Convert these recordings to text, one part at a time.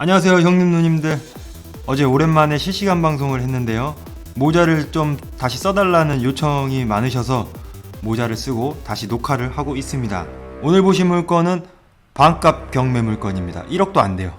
안녕하세요 형님 누님들. 어제 오랜만에 실시간 방송을 했는데요. 모자를 좀 다시 써달라는 요청이 많으셔서 모자를 쓰고 다시 녹화를 하고 있습니다. 오늘 보신 물건은 반값 경매 물건입니다. 1억도 안 돼요.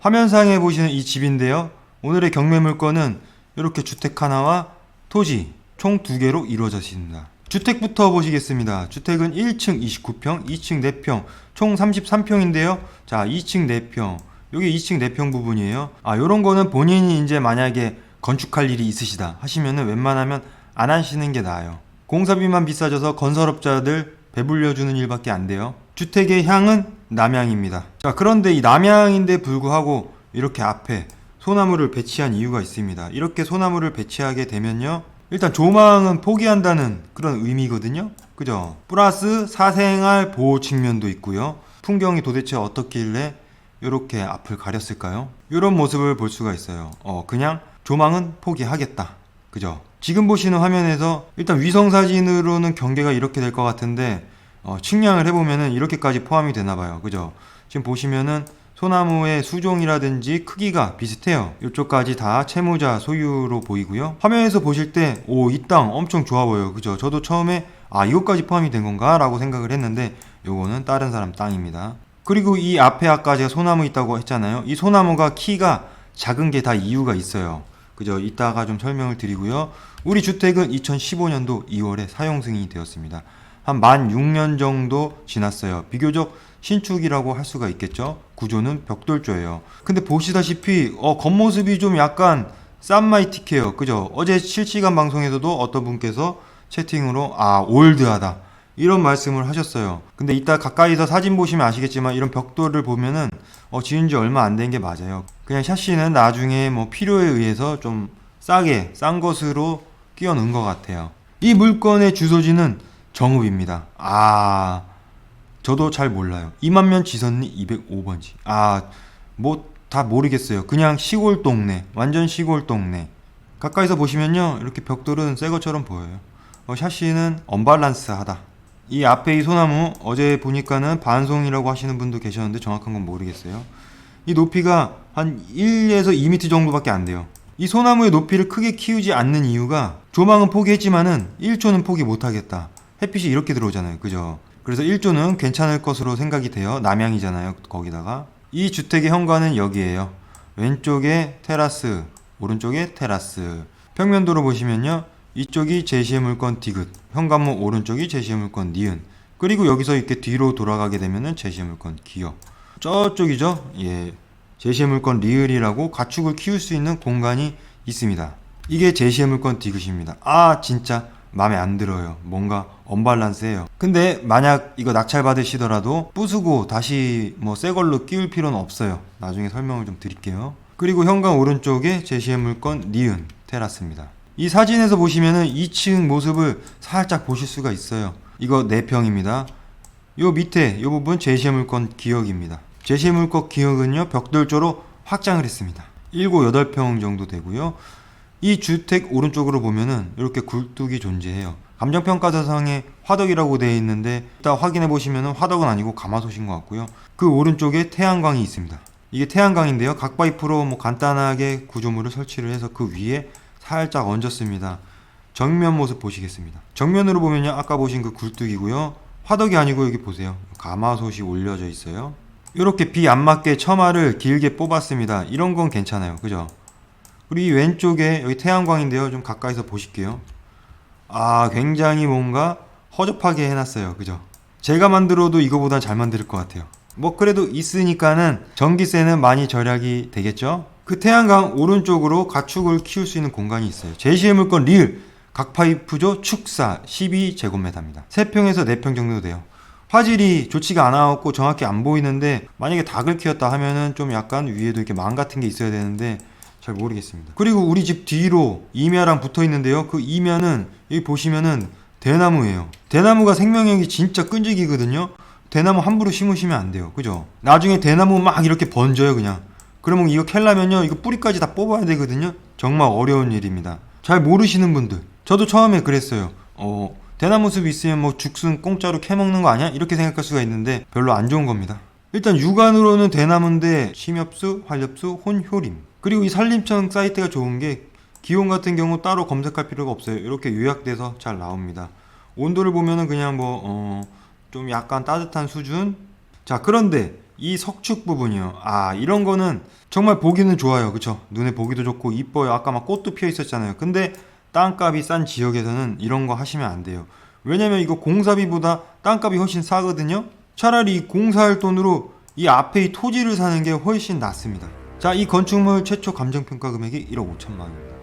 화면상에 보시는 이 집인데요. 오늘의 경매 물건은 이렇게 주택 하나와 토지 총 두 개로 이루어져 있습니다 주택부터 보시겠습니다. 주택은 1층 29평, 2층 4평, 총 33평인데요. 자, 2층 4평. 여기 2층 4평 부분이에요. 아, 요런 거는 본인이 이제 만약에 건축할 일이 있으시다 하시면은 웬만하면 안 하시는 게 나아요. 공사비만 비싸져서 건설업자들 배불려 주는 일밖에 안 돼요. 주택의 향은 남향입니다. 자, 그런데 이 남향인데 불구하고 이렇게 앞에 소나무를 배치한 이유가 있습니다. 이렇게 소나무를 배치하게 되면요. 일단 조망은 포기한다는 그런 의미거든요. 그죠? 플러스 사생활 보호 측면도 있고요. 풍경이 도대체 어떻길래 이렇게 앞을 가렸을까요? 이런 모습을 볼 수가 있어요. 어, 그냥 조망은 포기하겠다. 그죠? 지금 보시는 화면에서 일단 위성 사진으로는 경계가 이렇게 될 것 같은데 어, 측량을 해보면은 이렇게까지 포함이 되나 봐요. 그죠? 지금 보시면은 소나무의 수종이라든지 크기가 비슷해요. 이쪽까지 다 채무자 소유로 보이고요. 화면에서 보실 때, 오, 이 땅 엄청 좋아 보여요. 그죠? 저도 처음에, 아, 이것까지 포함이 된 건가? 라고 생각을 했는데, 요거는 다른 사람 땅입니다. 그리고 이 앞에 아까 제가 소나무 있다고 했잖아요. 이 소나무가 키가 작은 게 다 이유가 있어요. 그죠? 이따가 좀 설명을 드리고요. 우리 주택은 2015년도 2월에 사용 승인이 되었습니다. 한 만 6년 정도 지났어요. 비교적 신축이라고 할 수가 있겠죠. 구조는 벽돌조예요. 근데 보시다시피 어, 겉모습이 좀 약간 쌈마이틱해요. 그죠? 어제 실시간 방송에서도 어떤 분께서 채팅으로 아 올드하다 이런 말씀을 하셨어요. 근데 이따 가까이서 사진 보시면 아시겠지만 이런 벽돌을 보면은 어, 지은 지 얼마 안 된 게 맞아요. 그냥 샤시는 나중에 뭐 필요에 의해서 좀 싸게 싼 것으로 끼워 넣은 것 같아요. 이 물건의 주소지는 정읍입니다. 아 저도 잘 몰라요. 이만면 지선리 205번지. 아, 뭐 다 모르겠어요. 그냥 시골 동네, 완전 시골 동네. 가까이서 보시면요, 이렇게 벽돌은 새 것처럼 보여요. 어, 샤시는 언밸런스하다. 이 앞에 이 소나무 어제 보니까는 반송이라고 하시는 분도 계셨는데 정확한 건 모르겠어요. 이 높이가 한 1에서 2m 정도밖에 안 돼요. 이 소나무의 높이를 크게 키우지 않는 이유가 조망은 포기했지만은 1초는 포기 못하겠다. 햇빛이 이렇게 들어오잖아요. 그죠? 그래서 1조는 괜찮을 것으로 생각이 돼요. 남향이잖아요. 거기다가. 이 주택의 현관은 여기에요. 왼쪽에 테라스, 오른쪽에 테라스. 평면도로 보시면요. 이쪽이 제시의 물건 디귿, 현관문 오른쪽이 제시의 물건 니은. 그리고 여기서 이렇게 뒤로 돌아가게 되면은 제시의 물건 기역. 저쪽이죠. 예. 제시의 물건 리을이라고 가축을 키울 수 있는 공간이 있습니다. 이게 제시의 물건 디귿입니다. 아, 진짜 마음에 안 들어요. 뭔가 언밸런스해요. 근데 만약 이거 낙찰 받으시더라도 부수고 다시 뭐 새 걸로 끼울 필요는 없어요. 나중에 설명을 좀 드릴게요. 그리고 현관 오른쪽에 제시의 물건 니은 테라스입니다. 이 사진에서 보시면은 2층 모습을 살짝 보실 수가 있어요. 이거 4평입니다. 요 밑에 요 부분 제시의 물건 기역입니다. 제시의 물건 기역은요 벽돌조로 확장을 했습니다. 7, 8평 정도 되고요. 이 주택 오른쪽으로 보면은 이렇게 굴뚝이 존재해요. 감정평가서상에 화덕이라고 되어 있는데 이따 확인해 보시면은 화덕은 아니고 가마솥인 것 같고요. 그 오른쪽에 태양광이 있습니다. 이게 태양광인데요. 각 파이프로 뭐 간단하게 구조물을 설치를 해서 그 위에 살짝 얹었습니다. 정면 모습 보시겠습니다. 정면으로 보면요. 아까 보신 그 굴뚝이고요. 화덕이 아니고 여기 보세요. 가마솥이 올려져 있어요. 이렇게 비 안 맞게 처마를 길게 뽑았습니다. 이런 건 괜찮아요. 그죠? 이 왼쪽에 여기 태양광인데요. 좀 가까이서 보실게요. 아, 굉장히 뭔가 허접하게 해놨어요. 그죠? 제가 만들어도 이거보다 잘 만들 것 같아요. 뭐 그래도 있으니까는 전기세는 많이 절약이 되겠죠? 그 태양광 오른쪽으로 가축을 키울 수 있는 공간이 있어요. 제시의 물건 리을 각 파이프조 축사 12제곱미터입니다. 3평에서 4평 정도 돼요. 화질이 좋지가 않아갖고 정확히 안 보이는데 만약에 닭을 키웠다 하면은 좀 약간 위에도 이렇게 망 같은 게 있어야 되는데 잘 모르겠습니다. 그리고 우리 집 뒤로 이면랑 붙어 있는데요. 그 이면은 여기 보시면은 대나무예요. 대나무가 생명력이 진짜 끈질기거든요. 대나무 함부로 심으시면 안 돼요. 그죠? 나중에 대나무 막 이렇게 번져요, 그냥. 그러면 이거 캘라면요, 이거 뿌리까지 다 뽑아야 되거든요. 정말 어려운 일입니다. 잘 모르시는 분들. 저도 처음에 그랬어요. 어, 대나무 숲 있으면 뭐 죽순 공짜로 캐먹는 거 아니야? 이렇게 생각할 수가 있는데 별로 안 좋은 겁니다. 일단 육안으로는 대나무인데 침엽수, 활엽수, 혼효림. 그리고 이 산림청 사이트가 좋은 게 기온 같은 경우 따로 검색할 필요가 없어요. 이렇게 요약돼서 잘 나옵니다. 온도를 보면은 그냥 뭐, 어, 좀 약간 따뜻한 수준? 자, 그런데 이 석축 부분이요. 아, 이런 거는 정말 보기는 좋아요. 그쵸? 눈에 보기도 좋고 이뻐요. 아까 막 꽃도 피어 있었잖아요. 근데 땅값이 싼 지역에서는 이런 거 하시면 안 돼요. 왜냐면 이거 공사비보다 땅값이 훨씬 싸거든요? 차라리 이 공사할 돈으로 이 앞에 이 토지를 사는 게 훨씬 낫습니다. 자, 이 건축물 최초 감정평가 금액이 1억 5천만 원입니다.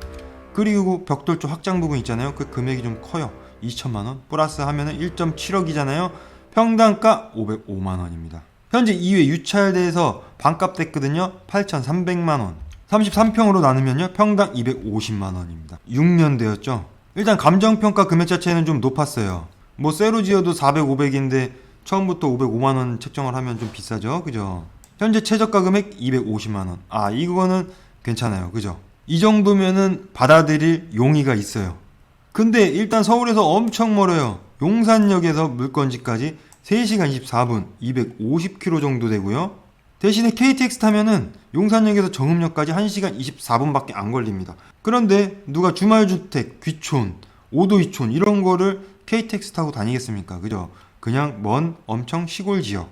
그리고 벽돌 쪽 확장 부분 있잖아요. 그 금액이 좀 커요. 2천만 원. 플러스 하면은 1.7억이잖아요. 평당가 505만 원입니다. 현재 2회 유찰대에서 반값 됐거든요. 8,300만 원. 33평으로 나누면요. 평당 250만 원입니다. 6년 되었죠. 일단 감정평가 금액 자체는 좀 높았어요. 뭐 세로 지어도 400, 500인데 처음부터 505만 원 책정을 하면 좀 비싸죠. 그죠? 현재 최저가 금액 250만 원. 아, 이거는 괜찮아요. 그죠? 이 정도면은 받아들일 용의가 있어요. 근데 일단 서울에서 엄청 멀어요. 용산역에서 물건지까지 3시간 24분 250km 정도 되고요. 대신에 KTX 타면은 용산역에서 정읍역까지 1시간 24분밖에 안 걸립니다. 그런데 누가 주말주택, 귀촌, 오도이촌 이런 거를 KTX 타고 다니겠습니까? 그죠? 그냥 먼 엄청 시골 지역.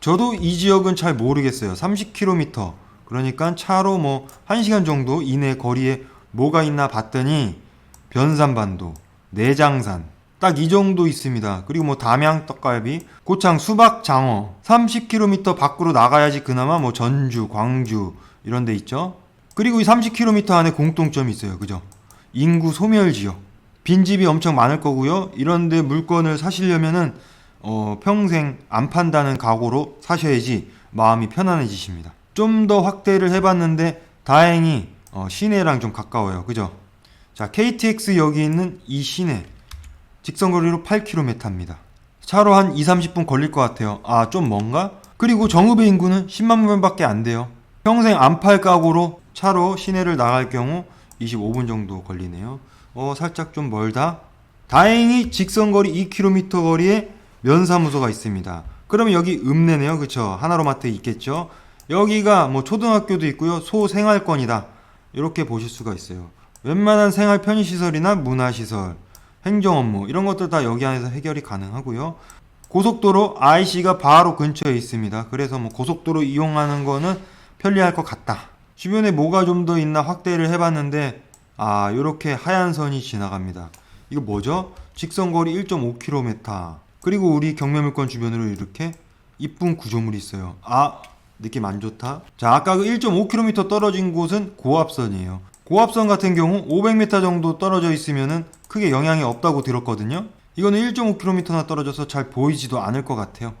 저도 이 지역은 잘 모르겠어요. 30km. 그러니까 차로 뭐 1시간 정도 이내 거리에 뭐가 있나 봤더니 변산반도, 내장산 딱 이 정도 있습니다. 그리고 뭐 담양 떡갈비, 고창 수박 장어 30km 밖으로 나가야지 그나마 뭐 전주, 광주 이런 데 있죠. 그리고 이 30km 안에 공통점이 있어요. 그죠? 인구 소멸 지역. 빈집이 엄청 많을 거고요. 이런데 물건을 사시려면은 어, 평생 안 판다는 각오로 사셔야지 마음이 편안해지십니다. 좀 더 확대를 해봤는데 다행히 어, 시내랑 좀 가까워요. 그죠? 자, KTX 여기 있는 이 시내 직선거리로 8km입니다. 차로 한 2, 30분 걸릴 것 같아요. 아, 좀 먼가? 그리고 정읍의 인구는 10만 명밖에 안 돼요. 평생 안 팔 각오로 차로 시내를 나갈 경우 25분 정도 걸리네요. 어, 살짝 좀 멀다. 다행히 직선 거리 2km 거리에 면사무소가 있습니다. 그러면 여기 읍내네요. 그쵸? 하나로마트 있겠죠? 여기가 뭐 초등학교도 있고요. 소생활권이다. 이렇게 보실 수가 있어요. 웬만한 생활 편의시설이나 문화시설, 행정 업무 이런 것들 다 여기 안에서 해결이 가능하고요. 고속도로 IC가 바로 근처에 있습니다. 그래서 뭐 고속도로 이용하는 거는 편리할 것 같다. 주변에 뭐가 좀 더 있나 확대를 해봤는데 아 이렇게 하얀 선이 지나갑니다. 이거 뭐죠? 직선거리 1.5km. 그리고 우리 경매물권 주변으로 이렇게 이쁜 구조물이 있어요. 아 느낌 안 좋다. 자 아까 그 1.5km 떨어진 곳은 고압선이에요. 고압선 같은 경우 500m 정도 떨어져 있으면은 크게 영향이 없다고 들었거든요. 이거는 1.5km나 떨어져서 잘 보이지도 않을 것 같아요.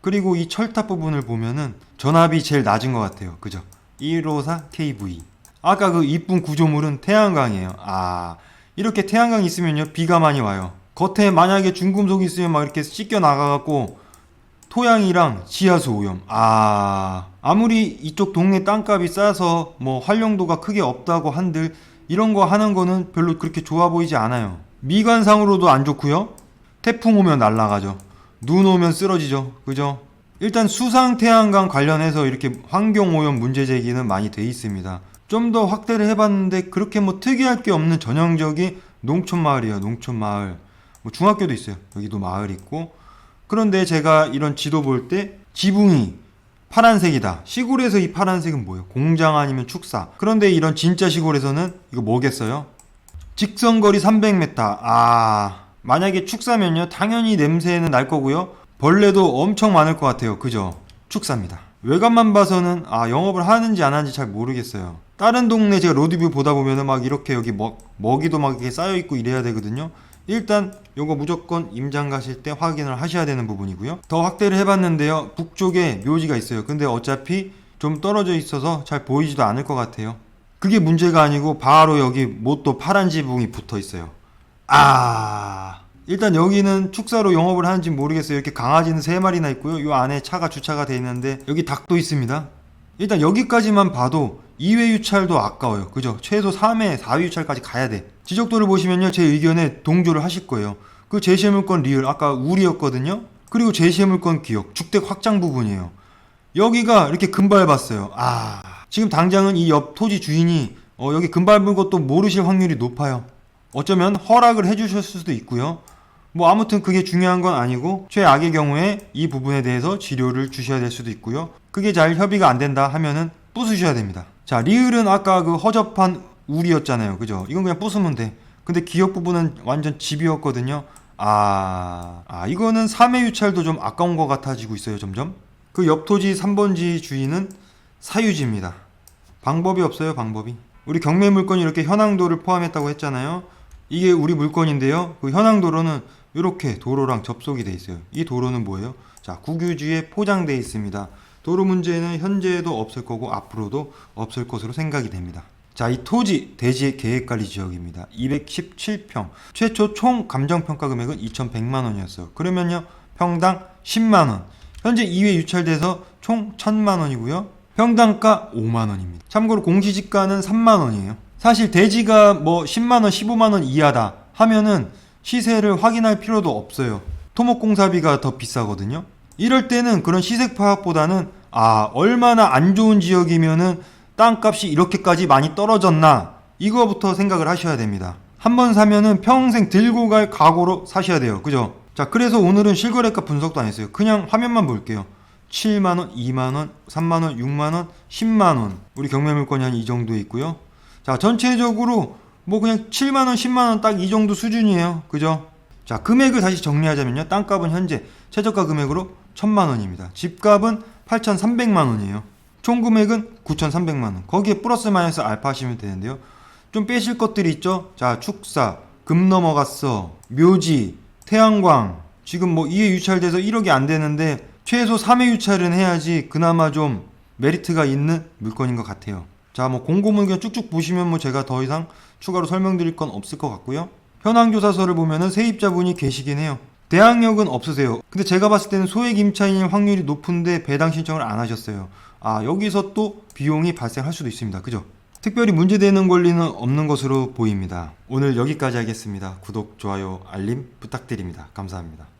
그리고 이 철탑 부분을 보면은 전압이 제일 낮은 것 같아요. 그죠? 154 KV. 아까 그 이쁜 구조물은 태양광이에요. 아, 이렇게 태양광 있으면요, 비가 많이 와요. 겉에 만약에 중금속이 있으면 막 이렇게 씻겨 나가갖고 토양이랑 지하수 오염. 아, 아무리 이쪽 동네 땅값이 싸서 뭐 활용도가 크게 없다고 한들 이런 거 하는 거는 별로 그렇게 좋아 보이지 않아요. 미관상으로도 안 좋고요. 태풍 오면 날아가죠. 눈 오면 쓰러지죠. 그죠? 일단 수상 태양광 관련해서 이렇게 환경 오염 문제 제기는 많이 돼 있습니다. 좀 더 확대를 해봤는데 그렇게 뭐 특이할 게 없는 전형적인 농촌 마을이에요. 농촌 마을. 뭐 중학교도 있어요. 여기도 마을 있고. 그런데 제가 이런 지도 볼 때 지붕이 파란색이다. 시골에서 이 파란색은 뭐예요? 공장 아니면 축사. 그런데 이런 진짜 시골에서는 이거 뭐겠어요? 직선거리 300m. 아, 만약에 축사면요. 당연히 냄새는 날 거고요. 벌레도 엄청 많을 것 같아요. 그죠? 축사입니다. 외관만 봐서는 아, 영업을 하는지 안 하는지 잘 모르겠어요. 다른 동네 제가 로드뷰 보다 보면은 막 이렇게 여기 먹, 먹이도 막 이렇게 쌓여 있고 이래야 되거든요. 일단 요거 무조건 임장 가실 때 확인을 하셔야 되는 부분이고요. 더 확대를 해봤는데요. 북쪽에 묘지가 있어요. 근데 어차피 좀 떨어져 있어서 잘 보이지도 않을 것 같아요. 그게 문제가 아니고 바로 여기 못도 파란 지붕이 붙어 있어요. 아 일단 여기는 축사로 영업을 하는지 모르겠어요. 이렇게 강아지는 세 마리나 있고요. 요 안에 차가 주차가 돼 있는데 여기 닭도 있습니다. 일단 여기까지만 봐도 2회 유찰도 아까워요. 그죠? 최소 3회, 4회 유찰까지 가야 돼. 지적도를 보시면요. 제 의견에 동조를 하실 거예요. 그 제시해물건 리을 아까 우리였거든요. 그리고 제시해물건 기억, 주택 확장 부분이에요. 여기가 이렇게 금발 봤어요. 아, 지금 당장은 이 옆 토지 주인이 어, 여기 금밟은 것도 모르실 확률이 높아요. 어쩌면 허락을 해주셨을 수도 있고요. 뭐 아무튼 그게 중요한 건 아니고 최악의 경우에 이 부분에 대해서 치료를 주셔야 될 수도 있고요. 그게 잘 협의가 안 된다 하면은 부수셔야 됩니다. 자, 리을은 아까 그 허접한 울이었잖아요. 그죠? 이건 그냥 부수면 돼. 근데 기역 부분은 완전 집이었거든요. 아, 아 이거는 3회 유찰도 좀 아까운 것 같아지고 있어요, 점점. 그 옆 토지 3번지 주인은 사유지입니다. 방법이 없어요, 방법이. 우리 경매 물건이 이렇게 현황도를 포함했다고 했잖아요. 이게 우리 물건인데요. 그 현황도로는 이렇게 도로랑 접속이 돼 있어요. 이 도로는 뭐예요? 자, 국유지에 포장돼 있습니다. 도로 문제는 현재도 없을 거고 앞으로도 없을 것으로 생각이 됩니다. 자, 이 토지 대지 계획관리 지역입니다. 217평. 최초 총 감정 평가 금액은 2,100만 원이었어요. 그러면요. 평당 10만 원. 현재 2회 유찰돼서 총 1,000만 원이고요. 평당가 5만 원입니다. 참고로 공시지가는 3만 원이에요. 사실 대지가 뭐 10만 원, 15만 원 이하다 하면은 시세를 확인할 필요도 없어요. 토목공사비가 더 비싸거든요. 이럴 때는 그런 시세 파악보다는 아 얼마나 안 좋은 지역이면은 땅값이 이렇게까지 많이 떨어졌나 이거부터 생각을 하셔야 됩니다. 한 번 사면은 평생 들고 갈 각오로 사셔야 돼요. 그죠? 자, 그래서 오늘은 실거래가 분석도 안 했어요. 그냥 화면만 볼게요. 7만원, 2만원, 3만원, 6만원, 10만원. 우리 경매 물건이 한 이 정도 있고요. 자, 전체적으로 뭐 그냥 7만원, 10만원 딱 이 정도 수준이에요. 그죠? 자, 금액을 다시 정리하자면요. 땅값은 현재 최저가 금액으로 1000만원입니다. 집값은 8300만 원이에요. 총 금액은 9300만 원. 거기에 플러스 마이너스 알파 하시면 되는데요. 좀 빼실 것들이 있죠? 자, 축사, 금 넘어갔어, 묘지, 태양광. 지금 뭐 2회 유찰돼서 1억이 안 되는데 최소 3회 유찰은 해야지 그나마 좀 메리트가 있는 물건인 것 같아요. 자, 뭐 공고문경 쭉쭉 보시면 뭐 제가 더 이상 추가로 설명드릴 건 없을 것 같고요. 현황 조사서를 보면은 세입자분이 계시긴 해요. 대항력은 없으세요. 근데 제가 봤을 때는 소액 임차인일 확률이 높은데 배당 신청을 안 하셨어요. 아, 여기서 또 비용이 발생할 수도 있습니다. 그죠? 특별히 문제되는 권리는 없는 것으로 보입니다. 오늘 여기까지 하겠습니다. 구독, 좋아요, 알림 부탁드립니다. 감사합니다.